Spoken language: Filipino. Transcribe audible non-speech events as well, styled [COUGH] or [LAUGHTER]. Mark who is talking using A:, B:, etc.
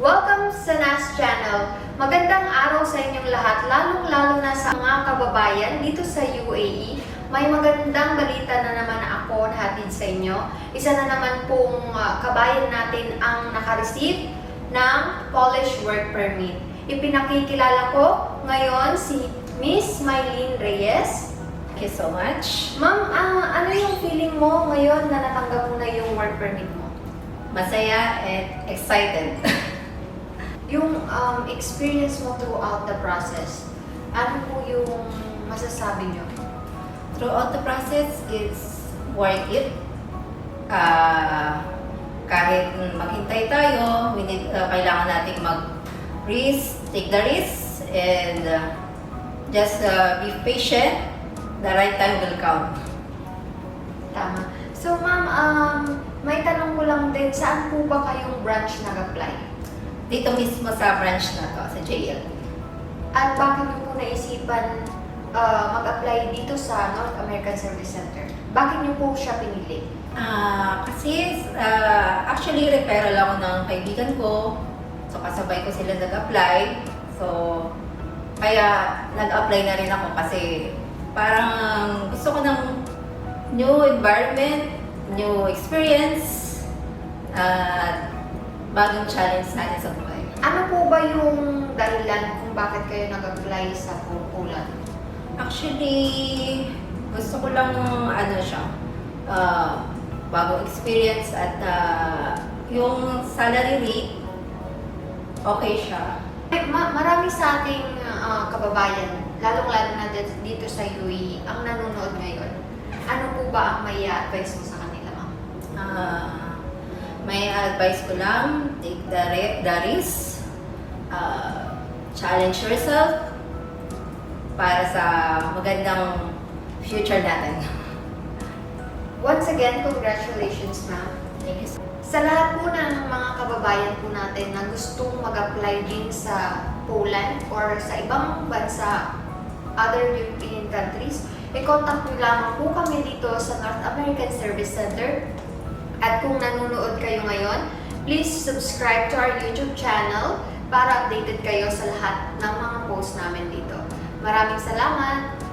A: Welcome sa NAS Channel. Magandang araw sa inyong lahat, lalong-lalo na sa mga kababayan dito sa UAE. May magandang balita na naman ako na hatid sa inyo. Isa na naman pong ah, kabayan natin ang nakareceive ng Polish Work Permit. Ipinakikilala ko ngayon si Miss Mylene Reyes.
B: Thank you so much.
A: Ma'am, ah, ano yung feeling mo ngayon na natanggap mo na yung work permit mo?
B: Masaya and excited. [LAUGHS]
A: Yung um, experience mo throughout the process, ano po yung masasabi nyo?
B: Throughout the process, it's worth it. Ah, kahit maghintay tayo, we need, ah, kailangan nating mag-risk, take the risk, and ah, just ah, be patient. The right time will come.
A: Tama. So ma'am, um, may tanong ko lang din, saan po ba kayong branch nag-apply?
B: Dito mismo sa branch na to, sa JL.
A: At bakit nyo po naisipan uh, mag-apply dito sa North American Service Center? Bakit nyo po siya pinili?
B: Ah, kasi ah, actually referral ako ng kaibigan ko. So kasabay ko sila nag-apply. So kaya nag-apply na rin ako kasi parang gusto ko ng new environment, new experience, at bagong challenge natin sa buhay.
A: Ano po ba yung dahilan kung bakit kayo nag-apply sa Poland?
B: Actually, gusto ko lang ano siya, ah, bagong experience at ah, yung salary rate, okay siya.
A: Eh, Ma- marami sa ating ah, kababayan, lalong-lalo na dit- dito sa UAE, ang nanonood ngayon. Ano po ba ang may advice mo sa kanila, ma'am?
B: Ah, may advice ko lang, take the, the risk, ah, challenge yourself para sa magandang future natin. [LAUGHS]
A: Once again, congratulations, ma'am.
B: Thank you so
A: Sa lahat po ng mga kababayan po natin na gustong mag-apply din sa Poland or sa ibang bansa, other European countries, i-contact nyo lamang po kami dito sa North American Service Center. Kung nanonood kayo ngayon, please subscribe to our YouTube channel para updated kayo sa lahat ng mga posts namin dito. Maraming salamat!